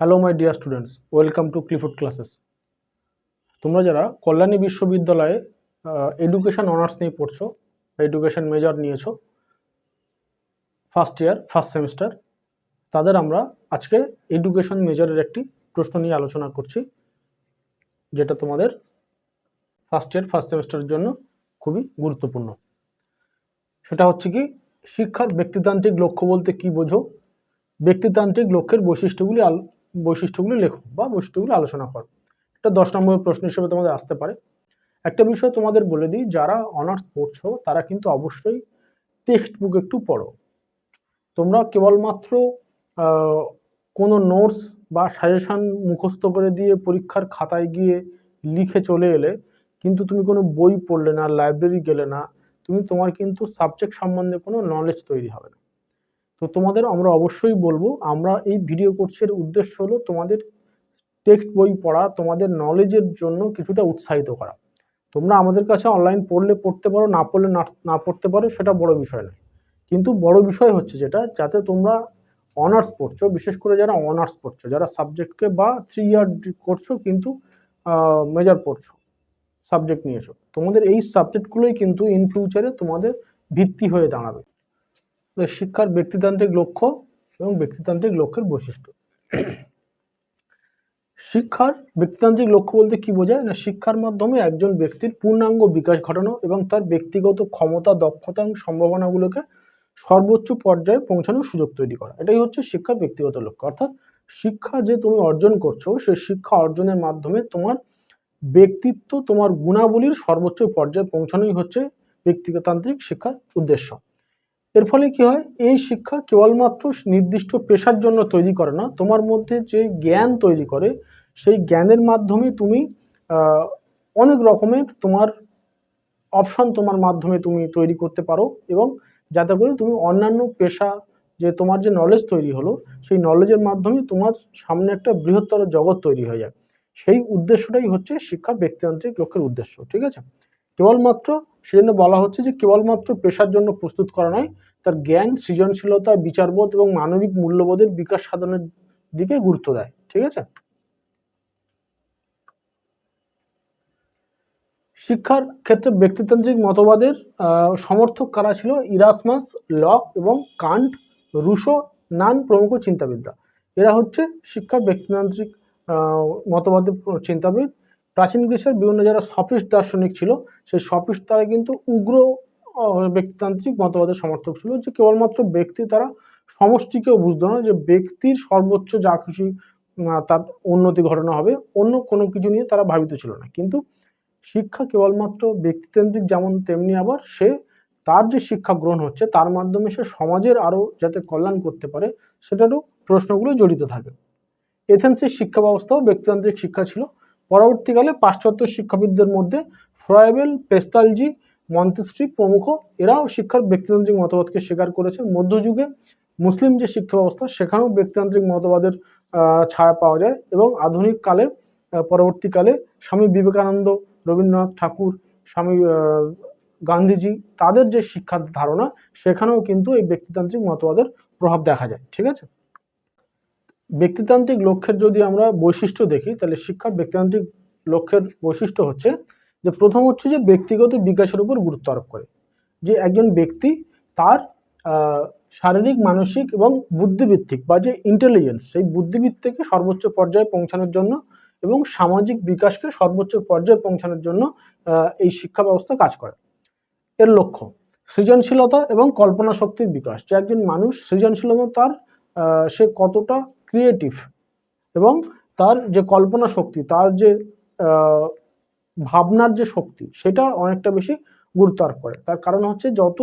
Hello my dear students welcome to ক্লিফুড classes তোমরা যারা কল্যাণী বিশ্ববিদ্যালয়ে এডুকেশন অনার্স নিয়ে পড়ছো এডুকেশন মেজর নিয়েছো ফার্স্ট ইয়ার ফার্স্ট সেমিস্টার তাদের আমরা আজকে এডুকেশন মেজরের একটি প্রশ্ন নিয়ে আলোচনা করছি, যেটা তোমাদের ফার্স্ট ইয়ার ফার্স্ট সেমিস্টারের জন্য খুবই গুরুত্বপূর্ণ। সেটা হচ্ছে কি, শিক্ষার ব্যক্তিতান্ত্রিক লক্ষ্য বলতে কি বোঝো? ব্যক্তিতান্ত্রিক লক্ষ্যের বৈশিষ্ট্যগুলি বৈশিষ্ট্যগুলি লেখো বা বৈশিষ্ট্যগুলি আলোচনা করো। এটা দশ নম্বরের প্রশ্ন হিসেবে তোমাদের আসতে পারে। একটা বিষয় তোমাদের বলে দিই, যারা অনার্স পড়ছো, তারা কিন্তু অবশ্যই টেক্সট বুক একটু পড়ো। তোমরা কেবলমাত্র কোনো নোটস বা সাজেশান মুখস্থ করে দিয়ে পরীক্ষার খাতায় গিয়ে লিখে চলে এলে কিন্তু তুমি কোনো বই পড়লে না লাইব্রেরি গেলে না, তুমি তোমার কিন্তু সাবজেক্ট সম্বন্ধে কোনো নলেজ তৈরি হবে না। তো তোমাদের আমরা অবশ্যই বলব, আমরা এই ভিডিও কোর্সের উদ্দেশ্য হলো তোমাদের টেক্সট বই পড়া, তোমাদের নলেজের জন্য কিছুটা উৎসাহিত করা। তোমরা আমাদের কাছে অনলাইন পড়লে পড়তে পারো, না পড়লে না পড়তে পারো, সেটা বড় বিষয় নয়। কিন্তু বড় বিষয় হচ্ছে যেটা, যাতে তোমরা অনার্স পড়ছো, বিশেষ করে যারা অনার্স পড়ছো, যারা সাবজেক্টকে বা থ্রি ইয়ার করছ কিন্তু মেজর পড়ছো সাবজেক্ট নিয়েছো। তোমাদের এই সাবজেক্টগুলোই কিন্তু ইন ফিউচারে তোমাদের ভিত্তি হয়ে দাঁড়াবে। শিক্ষার ব্যক্তিতান্ত্রিক লক্ষ্য এবং ব্যক্তিতান্ত্রিক লক্ষ্যের বৈশিষ্ট্য। শিক্ষার ব্যক্তিতান্ত্রিক লক্ষ্য বলতে কি বোঝায়? না, শিক্ষার মাধ্যমে একজন ব্যক্তির পূর্ণাঙ্গ বিকাশ ঘটানো এবং তার ব্যক্তিগত ক্ষমতা, দক্ষতা এবং সম্ভাবনাগুলোকে সর্বোচ্চ পর্যায়ে পৌঁছানোর সুযোগ তৈরি করা। এটাই হচ্ছে শিক্ষার ব্যক্তিগত লক্ষ্য। অর্থাৎ শিক্ষা যে তুমি অর্জন করছ সেই শিক্ষা অর্জনের মাধ্যমে তোমার ব্যক্তিত্ব, তোমার গুণাবলীর সর্বোচ্চ পর্যায়ে পৌঁছানোই হচ্ছে ব্যক্তিগতান্ত্রিক শিক্ষার উদ্দেশ্য। এর ফলে কি হয়? এই শিক্ষা কেবলমাত্র নির্দিষ্ট পেশার জন্য তৈরি করে না। তোমার মধ্যে যে জ্ঞান তৈরি করে, সেই জ্ঞানের মাধ্যমে তুমি অনেক রকমের তোমার অপশন তোমার মাধ্যমে তুমি তৈরি করতে পারো এবং যাতে করে তুমি অন্যান্য পেশা যে তোমার যে নলেজ তৈরি হলো, সেই নলেজের মাধ্যমে তোমার সামনে একটা বৃহত্তর জগৎ তৈরি হয়ে যায়। সেই উদ্দেশ্যটাই হচ্ছে শিক্ষা ব্যক্তিতান্ত্রিক লক্ষ্যের উদ্দেশ্য, ঠিক আছে? কেবলমাত্র সেজন্য বলা হচ্ছে যে কেবলমাত্র পেশার জন্য প্রস্তুত করা নয়, তার জ্ঞান, সৃজনশীলতা, বিচারবোধ এবং মানবিক মূল্যবোধের বিকাশ সাধনের দিকে গুরুত্ব দেয়। ঠিক আছে? শিক্ষার ক্ষেত্রে ব্যক্তিতান্ত্রিক মতবাদের সমর্থক কারা ছিল? ইরাসমাস, লক এবং কান্ট, রুশো, নান প্রমুখ চিন্তাবিদরা। এরা হচ্ছে শিক্ষা ব্যক্তিতান্ত্রিক মতবাদের চিন্তাবিদ। প্রাচীন গ্রীসের বিভিন্ন যারা সফিস্ট দার্শনিক ছিল, সেই সফিস্ট তারা কিন্তু উগ্র ব্যক্তিতান্ত্রিক মতবাদের সমর্থক ছিল যে কেবলমাত্র ব্যক্তি তারা সমষ্টিকেও বুঝতো না যে ব্যক্তির সর্বোচ্চ যা খুশি তার উন্নতি ঘটনা হবে, অন্য কোনো কিছু নিয়ে তারা ভাবিত ছিল না। কিন্তু শিক্ষা কেবলমাত্র ব্যক্তিতান্ত্রিক যেমন তেমনি আবার সে তার যে শিক্ষা গ্রহণ হচ্ছে, তার মাধ্যমে সে সমাজের আরও যাতে কল্যাণ করতে পারে, সেটারও প্রশ্নগুলো জড়িত থাকে। এথেন্সের শিক্ষা ব্যবস্থাও ব্যক্তিতান্ত্রিক শিক্ষা ছিল। পরবর্তীকালে পাশ্চাত্য শিক্ষাবিদদের মধ্যে ফ্রয়েবেল, পেস্তালজি মন্তেস্ট্রি প্রমুখ এরাও শিক্ষার ব্যক্তিতান্ত্রিক মতবাদকে স্বীকার করেছে মধ্যযুগে মুসলিম যে শিক্ষা ব্যবস্থা, সেখানেও ব্যক্তিতান্ত্রিক মতবাদের ছায়া পাওয়া যায় এবং আধুনিক কালে পরবর্তীকালে স্বামী বিবেকানন্দ, রবীন্দ্রনাথ ঠাকুর, স্বামী গান্ধীজি, তাদের যে শিক্ষার ধারণা, সেখানেও কিন্তু এই ব্যক্তিতান্ত্রিক মতবাদের প্রভাব দেখা যায়। ঠিক আছে? ব্যক্তিতান্ত্রিক লক্ষ্যের যদি আমরা বৈশিষ্ট্য দেখি, তাহলে শিক্ষার ব্যক্তিতান্ত্রিক লক্ষ্যের বৈশিষ্ট্য হচ্ছে যে প্রথম হচ্ছে যে ব্যক্তিগত বিকাশের উপর গুরুত্ব আরোপ করে। যে একজন ব্যক্তি তার শারীরিক, মানসিক এবং বুদ্ধিভিত্তিক বা যে ইন্টেলিজেন্স সেই বুদ্ধিভিত্তিকে সর্বোচ্চ পর্যায়ে পৌঁছানোর জন্য এবং সামাজিক বিকাশকে সর্বোচ্চ পর্যায়ে পৌঁছানোর জন্য এই শিক্ষা ব্যবস্থা কাজ করে। এর লক্ষ্য, সৃজনশীলতা এবং কল্পনা শক্তির বিকাশ। যে একজন মানুষ সৃজনশীলতা তার সে কতটা ক্রিয়েটিভ এবং তার যে কল্পনা শক্তি, তার যে ভাবনার যে শক্তি, সেটা অনেকটা বেশি গুরুত্ব আরোপ করে। তার কারণ হচ্ছে যত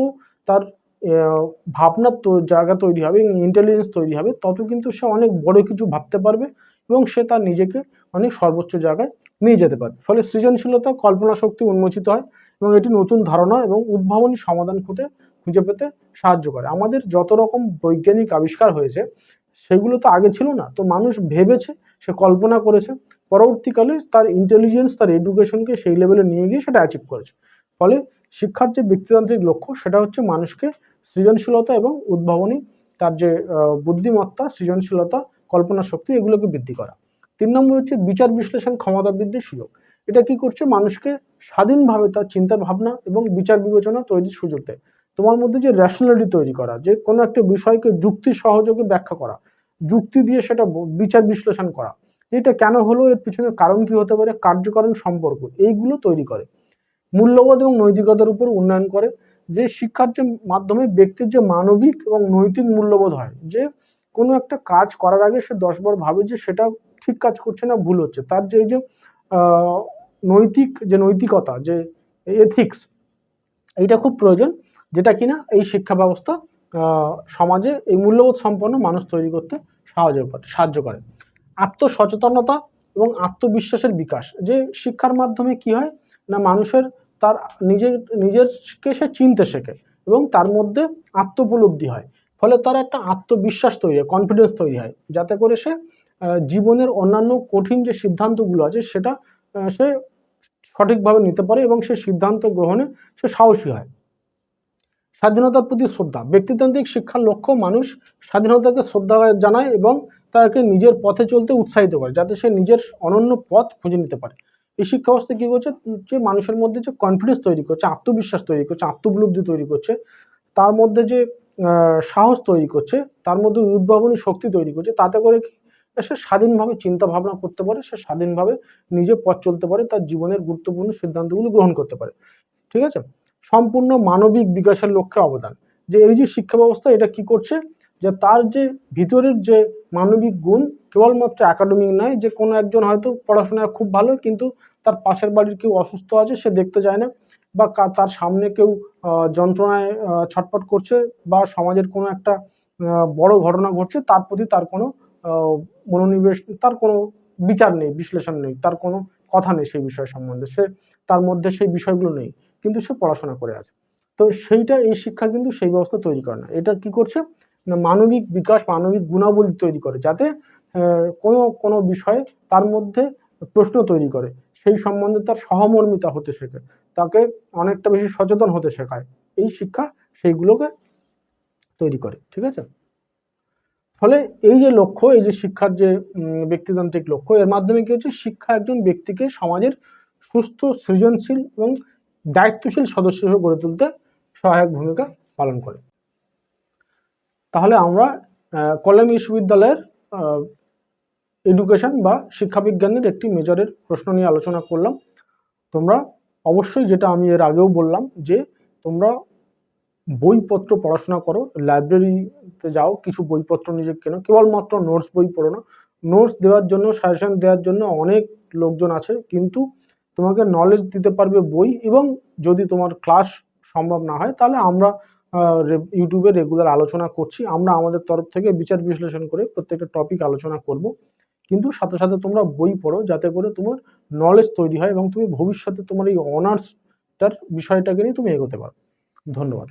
তার ভাবনার জায়গা তৈরি হবে ইন্টেলিজেন্স তৈরি হবে, তত কিন্তু সে অনেক বড় কিছু ভাবতে পারবে এবং সে তার নিজেকে অনেক সর্বোচ্চ জায়গায় নিয়ে যেতে পারবে। ফলে সৃজনশীলতা, কল্পনা শক্তি উন্মোচিত হয় এবং এটি নতুন ধারণা এবং উদ্ভাবনী সমাধান খুঁজে খুঁজে পেতে সাহায্য করে। আমাদের যত রকম বৈজ্ঞানিক আবিষ্কার হয়েছে সেগুলো তো আগে ছিল না। তো মানুষ ভেবেছে, সে কল্পনা করেছে, পরবর্তীকালে তার ইন্টেলিজেন্স তার এডুকেশনকে সেই লেভেলে নিয়ে গিয়ে সেটা অ্যাচিভ করেছে। ফলে শিক্ষার যে ব্যক্তিতান্ত্রিক লক্ষ্য, সেটা হচ্ছে মানুষকে সৃজনশীলতা এবং উদ্ভাবনী, তার যে বুদ্ধিমত্তা, সৃজনশীলতা, কল্পনা শক্তি, এগুলোকে বৃদ্ধি করা। তিন নম্বর হচ্ছে বিচার বিশ্লেষণ ক্ষমতা বৃদ্ধির সুযোগ। এটা কি করছে? মানুষকে স্বাধীনভাবে তার চিন্তা ভাবনা এবং বিচার বিবেচনা তৈরির সুযোগ দেয়। তোমার মধ্যে যে র্যাশনালিটি তৈরি করা, যে কোনো একটা বিষয়কে যুক্তি সহযোগে ব্যাখ্যা করা, যুক্তি দিয়ে সেটা বিচার বিশ্লেষণ করা, এটা কেন হলো, এর পিছনে কারণ কি হতে পারে, কার্যকারণ সম্পর্ক, এইগুলো তৈরি করে। মূল্যবোধ এবং নৈতিকতার উপর উন্নয়ন করে, যে শিক্ষার যে মাধ্যমে ব্যক্তির যে মানবিক এবং নৈতিক মূল্যবোধ হয়, যে কোনো একটা কাজ করার আগে সে দশবার ভাবে যে সেটা ঠিক কাজ করছে না, ভুল হচ্ছে। তার যে এই যে নৈতিক যে নৈতিকতা, যে এথিক্স এইটা খুব প্রয়োজন। যেটা কিনা এই শিক্ষা ব্যবস্থা সমাজে এই মূল্যবোধ সম্পন্ন মানুষ তৈরি করতে সাহায্য করে সাহায্য করে। আত্মসচেতনতা এবং আত্মবিশ্বাসের বিকাশ, যে শিক্ষার মাধ্যমে কি হয় না মানুষের তার নিজের, নিজেরকে সে চিনতে শেখে এবং তার মধ্যে আত্মোপলব্ধি হয়। ফলে তার একটা আত্মবিশ্বাস তৈরি হয় কনফিডেন্স তৈরি হয়, যাতে করে সে জীবনের অন্যান্য কঠিন যে সিদ্ধান্তগুলো আছে সেটা সে সঠিকভাবে নিতে পারে এবং সে সিদ্ধান্ত গ্রহণে সে সাহসী হয়। স্বাধীনতার প্রতি শ্রদ্ধা। ব্যক্তিতান্ত্রিক শিক্ষার লক্ষ্য মানুষ স্বাধীনতাকে শ্রদ্ধা জানায় এবং তাকে নিজের পথে চলতে উৎসাহিত করে, যাতে সে নিজের অনন্য পথ খুঁজে নিতে পারে। এই শিক্ষা ব্যবস্থা কী করছে? যে মানুষের মধ্যে যে কনফিডেন্স তৈরি করছে, আত্মবিশ্বাস তৈরি করছে আত্মোপলব্ধি তৈরি করছে, তার মধ্যে যে সাহস তৈরি করছে, তার মধ্যে উদ্ভাবনী শক্তি তৈরি করছে, তাতে করে কি? সে স্বাধীনভাবে চিন্তা ভাবনা করতে পারে, সে স্বাধীনভাবে নিজে পথ চলতে পারে, তার জীবনের গুরুত্বপূর্ণ সিদ্ধান্তগুলো গ্রহণ করতে পারে। ঠিক আছে? সম্পূর্ণ মানবিক বিকাশের লক্ষ্যে অবদান। যে এই যে শিক্ষা ব্যবস্থা এটা কি করছে? যে তার যে ভিতরের যে মানবিক গুণ কেবলমাত্র একাডেমিক নয় যে কোনো একজন হয়তো পড়াশোনায় খুব ভালো কিন্তু তার পাশের বাড়ির কেউ অসুস্থ আছে সে দেখতে যায় না বা তার সামনে কেউ যন্ত্রণায় আহ, ছটফট করছে বা সমাজের কোনো একটা বড় ঘটনা ঘটছে তার প্রতি তার কোনো মনোনিবেশ তার কোনো বিচার নেই বিশ্লেষণ নেই তার কোনো কথা নেই সেই বিষয় সম্বন্ধে। সে তার মধ্যে সেই বিষয়গুলো নেই। কিন্তু সে পড়াশোনা করে আছে। তো সেইটা এই শিক্ষা কিন্তু সেই ব্যবস্থা তৈরি করে না। এটা কি করছে? না, মানবিক বিকাশ, মানবিক গুণাবলী তৈরি করে, যাতে কোনো কোনো বিষয়ে তার মধ্যে প্রশ্ন তৈরি করে। সেই সম্বন্ধে তার সহমর্মিতা হতে শেখে, তাকে অনেকটা বেশি সচেতন হতে শেখায়। এই শিক্ষা সেইগুলোকে তৈরি করে, ঠিক আছে? ফলে এই যে লক্ষ্য, এই যে শিক্ষার যে ব্যক্তিতান্ত্রিক লক্ষ্য, এর মাধ্যমে কি হচ্ছে? শিক্ষা একজন ব্যক্তিকে সমাজের সুস্থ, সৃজনশীল এবং দায়িত্বশীল সদস্য হিসেবে গড়ে তুলতে সহায়ক ভূমিকা পালন করে। তাহলে আমরা কল্যাণ বিশ্ববিদ্যালয়ের এডুকেশন বা শিক্ষাবিজ্ঞানের একটি মেজরের প্রশ্ন নিয়ে আলোচনা করলাম। তোমরা অবশ্যই যেটা আমি এর আগেও বললাম যে, তোমরা বইপত্র পড়াশোনা করো লাইব্রেরিতে যাও, কিছু বইপত্র নিজে কেনো, কেবলমাত্র নোটস বই পড়ো না। নোটস দেওয়ার জন্য সাজেশন দেওয়ার জন্য অনেক লোকজন আছে, কিন্তু তোমাকে নলেজ দিতে পারবে বই এবং যদি তোমার ক্লাস সম্ভব না হয়, তাহলে আমরা ইউটিউবে রেগুলার আলোচনা করছি। আমরা আমাদের তরফ থেকে বিচার বিশ্লেষণ করে প্রত্যেকটা টপিক আলোচনা করব। কিন্তু সাথে সাথে তোমরা বই পড়ো, যাতে করে তোমার নলেজ তৈরি হয় এবং তুমি ভবিষ্যতে তোমার এই অনার্সটার বিষয়টাকে নিয়ে তুমি এগোতে পারো। ধন্যবাদ।